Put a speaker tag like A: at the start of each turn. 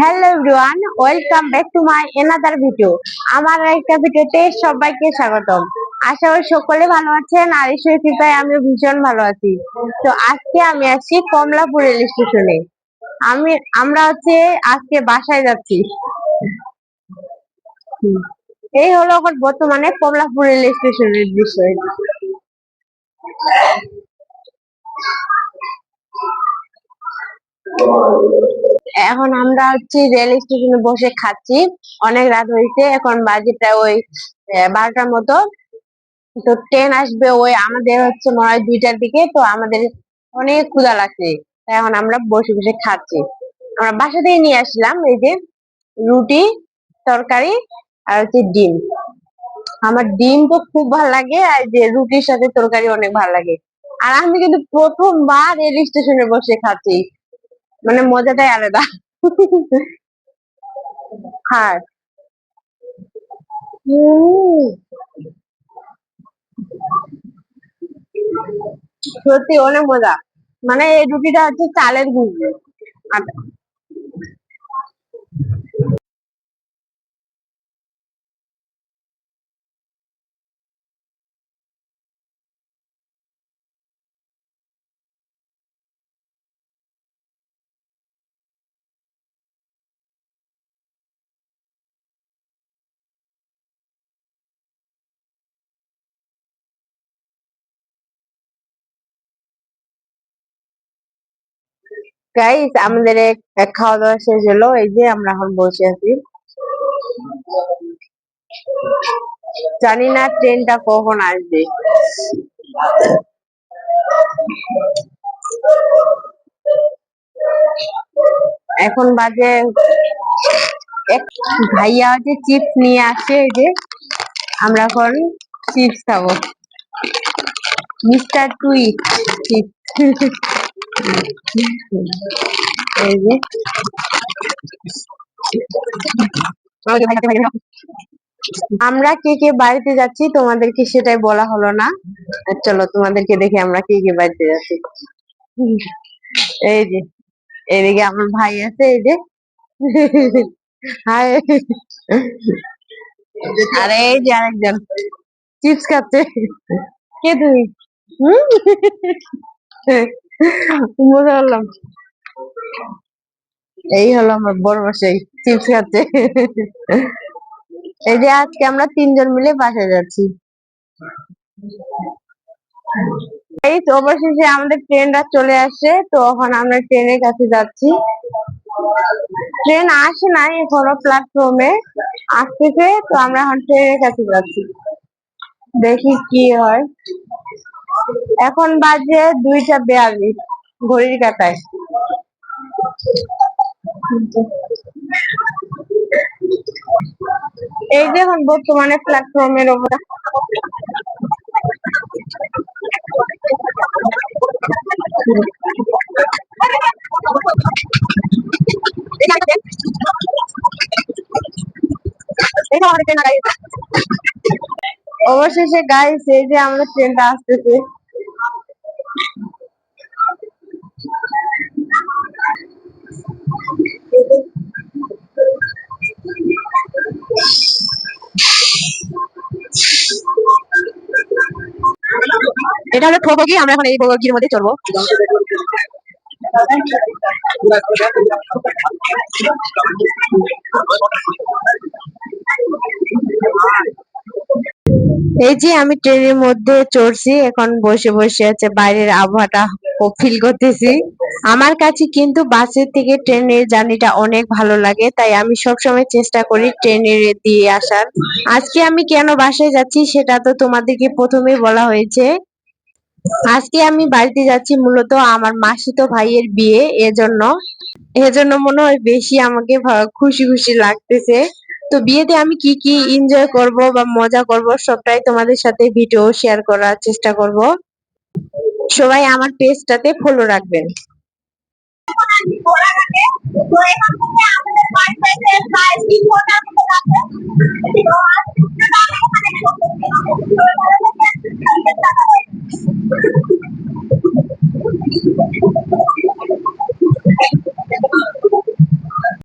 A: Hello everyone welcome back to my another video আমার একটা ভিডিওতে সবাইকে স্বাগতম। আশা করি সকলে ভালো আছেন, আর ঈশ্বরের কৃপায় আমিও ভীষণ ভালো আছি। তো আজকে আমি আসছি কমলাপুর রেল স্টেশনে। আমি, আমরা হচ্ছে আজকে বাসায় যাচ্ছি। এই হলো এখন বর্তমানে কমলাপুর রেল স্টেশনের বিষয়। এখন আমরা হচ্ছে রেল স্টেশনে বসে খাচ্ছি। অনেক রাত হয়েছে এখন বাজে প্রায় ওই বারোটার মতো। তো ট্রেন আসবে ওই আমাদের হচ্ছে মনে হয় দুইটার দিকে, তো আমাদের অনেক ক্ষুধা লাগছে। এখন আমরা বসে বসে খাচ্ছি। আমরা বাসা থেকে নিয়ে আসলাম এই যে রুটি, তরকারি আর হচ্ছে ডিম। আমার ডিম তো খুব ভালো লাগে আর যে রুটির সাথে তরকারি অনেক ভালো লাগে। আর আমি কিন্তু প্রথমবার রেল স্টেশনে বসে খাচ্ছি। মানে মজাটাই আলাদা। উম, সত্যি অনেক মজা। মানে এই রুটিটা হচ্ছে চালের গুঁড়ো। গাইস আমাদের খাওয়া দাওয়া শেষ হলো, এই যে আমরা এখন বসে আছি। জানি না ট্রেনটা কখন আসবে। এখন বাজে এক, ভাইয়া হচ্ছে চিপস নিয়ে আসে, এই যে আমরা এখন চিপস খাব। মিস্টার টুইট চিপস আমরা কে কে বাড়িতে যাচ্ছি, তোমাদেরকে সেটাই বলা হলো না। চলো, তোমাদেরকে দেখে আমরা কে কে বাড়িতে যাচ্ছি। এই যে, এদিকে আমার ভাই আছে, এই যে। হাই আরে এই যে আরেকজন, চিপস খাচ্ছে। কে তুই হুম? এই হলো আমার বড় মশাই চিপস খাচ্ছে এই যে আজকে আমরা তিনজন মিলে বাসায় যাচ্ছি। এই তো অবশেষে আমাদের ট্রেনটা চলে আসে তো এখন আমরা ট্রেনের কাছে যাচ্ছি। ট্রেন আসে নাই এখনও প্ল্যাটফর্মে আসতেছে, তো আমরা এখন ট্রেনের কাছে যাচ্ছি। দেখি কি হয়। এখন বাজে দুইটা বিয়াল্লিশ। ঘড়ির কাটায়। এই যে এখন বর্তমানে প্ল্যাটফর্মের ওপর অবশেষে গাইস এই যে আমাদের ট্রেনটা আসতেছে। এটা হলো ঠোকগি আমরা এখন এই বগির মধ্যে চলবো। এই যে আমি ট্রেনের মধ্যে চড়ছি, এখন বসে বসে আছে, বাইরের আবহাওয়াটা ফিল করতেছি। আমার কাছে কিন্তু বাসের থেকে ট্রেনের জার্নিটা অনেক ভালো লাগে, তাই আমি সবসময় চেষ্টা করি ট্রেনের দিয়ে আসার। আজকে আমি কেন বাসায় যাচ্ছি সেটা তো তোমাদেরকে প্রথমেই বলা হয়েছে। আজকে আমি বাড়িতে যাচ্ছি মূলত আমার মাসিতো ভাইয়ের বিয়ে, এজন্য। এজন্য মনে হয় বেশি আমাকে খুশি খুশি লাগতেছে। তো বিয়েতে আমি কি কি এনজয় করব বা মজা করব সবটাই তোমাদের সাথে ভিডিও শেয়ার করার চেষ্টা করব। সবাই আমার পেজটাতে ফলো রাখবেন।
B: আমাদের